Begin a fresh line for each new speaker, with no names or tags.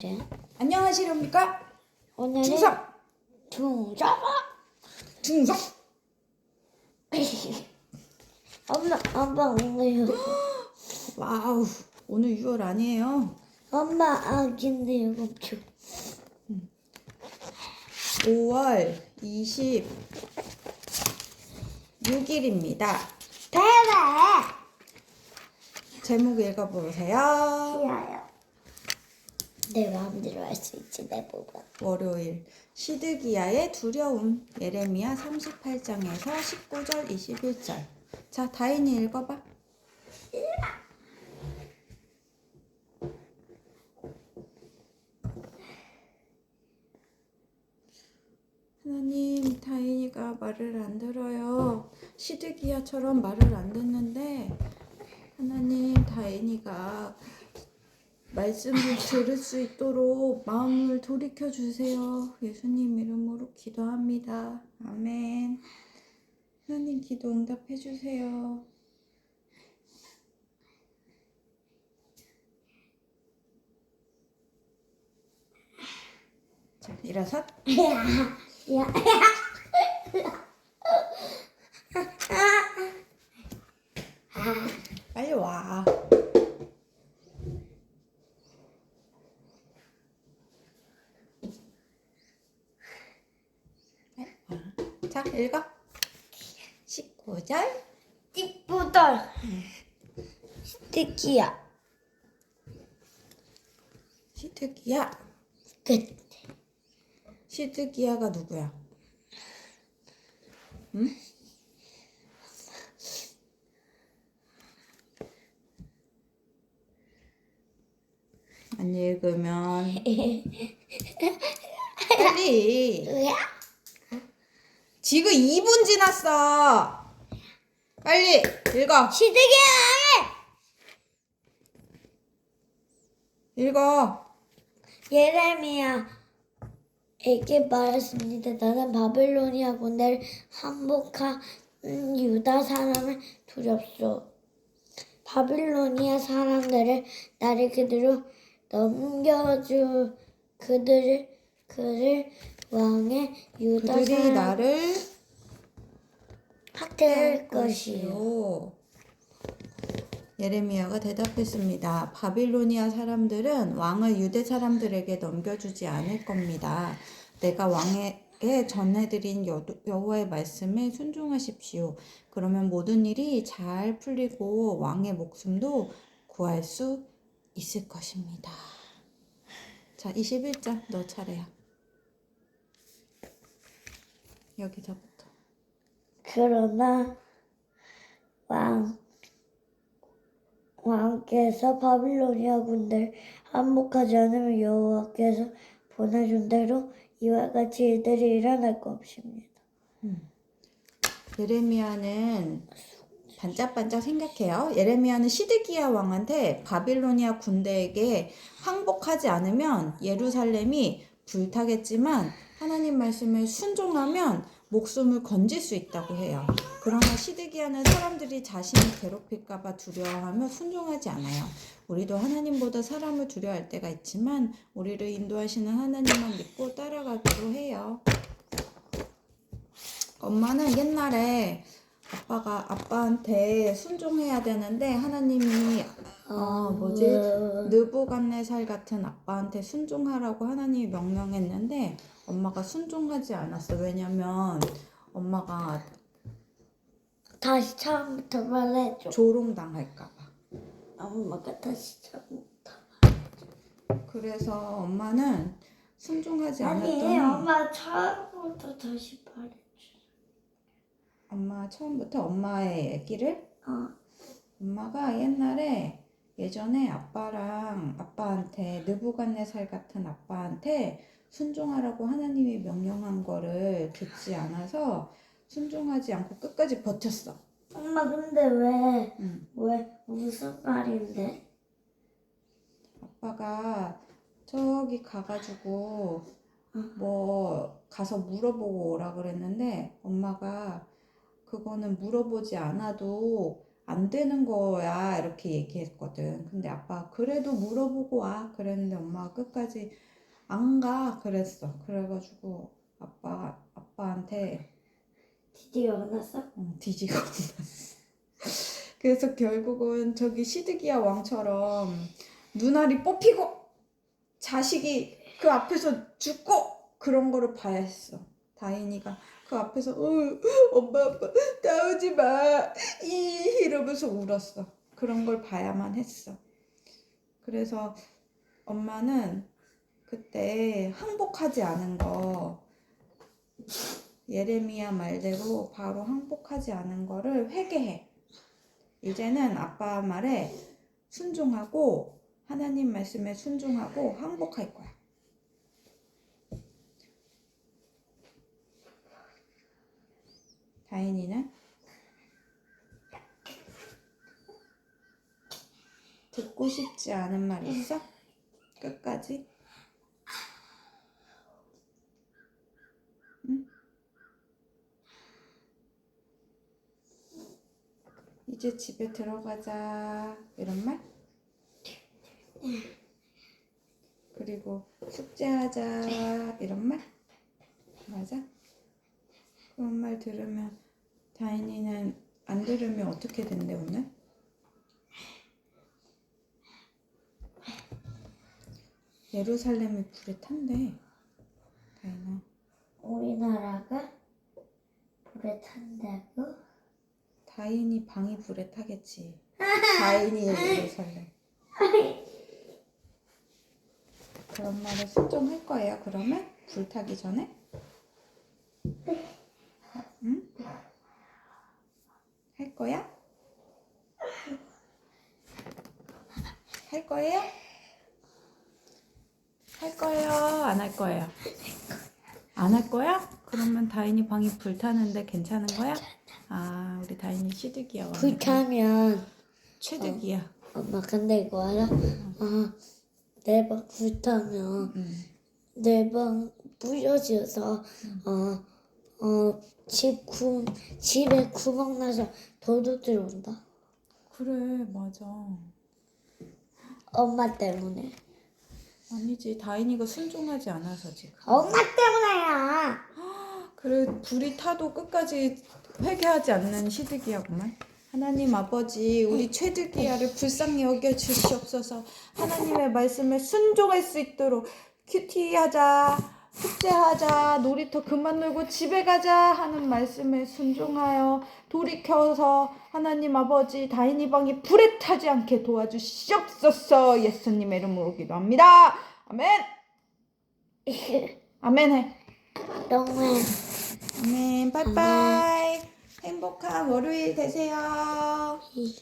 네.
안녕하시렵니까?
오늘은
중성!
중성
중성!
엄마 엄마 오늘
와우 오늘 6월 아니에요
엄마 아기인데 이거 주
5월 26일입니다
대박
제목 읽어보세요
귀여요 내 마음대로 할 수 있지 내 부분
월요일 시드기야의 두려움 예레미야 38장에서 19절 21절. 자 다인이 읽어봐. 하나님 다인이가 말을 안 들어요. 시드기야처럼 말을 안 듣는데 하나님 다인이가 말씀을 들을 수 있도록 마음을 돌이켜 주세요. 예수님 이름으로 기도합니다. 아멘. 하나님 기도 응답해 주세요. 자, 일어서.
야
빨리 와. 자, 읽어. 19절.
이쁘다 스티키야
시드기야.
끝
시드기야가 누구야? 응? 안 읽으면 빨리 지금 2분 지났어 빨리 읽어
시드기야
읽어
예레미야 에게 말했습니다. 나는 바벨로니아 군대를 항복한 음, 유다 사람을 두렵소. 바빌로니아 사람들을 나를 그대로 넘겨주 그들을 그를 왕의 유다
그들이 나를
학대할 것이요.
예레미야가 대답했습니다. 바빌로니아 사람들은 왕을 유대 사람들에게 넘겨주지 않을 겁니다. 내가 왕에게 전해드린 여- 여호와의 말씀에 순종하십시오. 그러면 모든 일이 잘 풀리고 왕의 목숨도 구할 수 있을 것입니다. 자, 21절 너 차례야. 여기서부터.
그러나 왕 왕께서 바빌로니아 군대를 항복하지 않으면 여호와께서 보내준 대로 이와 같이 일들이 일어날 것입니다.
예레미야는 반짝반짝 생각해요. 예레미야는 시드기야 왕한테 바빌로니아 군대에게 항복하지 않으면 예루살렘이 불타겠지만 하나님 말씀에 순종하면 목숨을 건질 수 있다고 해요. 그러나 시드기야는 사람들이 자신을 괴롭힐까봐 두려워하며 순종하지 않아요. 우리도 하나님보다 사람을 두려워할 때가 있지만 우리를 인도하시는 하나님만 믿고 따라가기로 해요. 엄마는 옛날에 아빠가 아빠한테 순종해야 되는데 하나님이 어 뭐지 느부갓네살 같은 아빠한테 순종하라고 하나님이 명령했는데 엄마가 순종하지 않았어 왜냐면 엄마가
다시 처음부터 말해줘.
조롱당할까봐
엄마가 다시 처음부터.
그래서 엄마는 순종하지
아니
않았더니
엄마 처음부터 다시 말해줘.
엄마 처음부터 엄마의 얘기를
어.
엄마가 옛날에 예전에 아빠랑 아빠한테 느부갓네살 같은 아빠한테 순종하라고 하나님이 명령한 거를 듣지 않아서 순종하지 않고 끝까지 버텼어.
엄마 근데 왜
응.
왜 무슨 말인데?
아빠가 저기 가가지고 뭐 가서 물어보고 오라 그랬는데 엄마가 그거는 물어보지 않아도 안 되는 거야 이렇게 얘기했거든. 근데 아빠 그래도 물어보고 와 그랬는데 엄마가 끝까지 안 가 그랬어. 그래가지고 아빠 아빠한테
드디어 만났어?
어, 뒤지고 났어. 그래서 결국은 저기 시드기야 왕처럼 눈알이 뽑히고 자식이 그 앞에서 죽고 그런 거를 봐야 했어. 다인이가 그 앞에서 어, 엄마 아빠 나오지 마 이, 이러면서 울었어. 그런 걸 봐야만 했어. 그래서 엄마는 그때 항복하지 않은 거 예레미야 말대로 바로 항복하지 않은 거를 회개해. 이제는 아빠 말에 순종하고 하나님 말씀에 순종하고 항복할 거야. 다인이는 듣고 싶지 않은 말 있어? 끝까지? 이제 집에 들어가자 이런 말? 그리고 숙제하자 이런 말? 맞아? 그런 말 들으면 다인이는 안 들으면 어떻게 된대 오늘? 예루살렘이 불에 탄대 다인아
우리나라가 불에 탄다고?
다인이 방이 불에 타겠지 다인이 예루살렘 그런 말에 순종할 거예요 그러면? 불 타기 전에? 응? 할 거야? 할 거예요? 할 거예요? 안 할 거예요? 안 할 거야? 그러면 다인이 방이 불타는데 괜찮은 거야? 아 우리 다인이 완전.
불타면
최득이야
엄마 근데 이거 알아? 아, 내방 불타면
응.
내방 부셔져서 어, 어, 집 구, 집에 구멍 나서 도둑 들어온다.
그래 맞아
엄마 때문에.
아니지 다인이가 순종하지 않아서 지금
엄마 때문에야.
그래 불이 타도 끝까지 회개하지 않는 시드기야구만 하나님 아버지 우리 최드기야를 불쌍히 여겨 주시옵소서 하나님의 말씀에 순종할 수 있도록 큐티하자 숙제하자 놀이터 그만 놀고 집에 가자 하는 말씀에 순종하여 돌이켜서 하나님 아버지 다인이 방이 불에 타지 않게 도와주시옵소서 예수님의 이름으로 기도합니다 아멘 아멘 해
너무해.
아멘. 빠이빠이. 행복한 월요일 되세요.
이-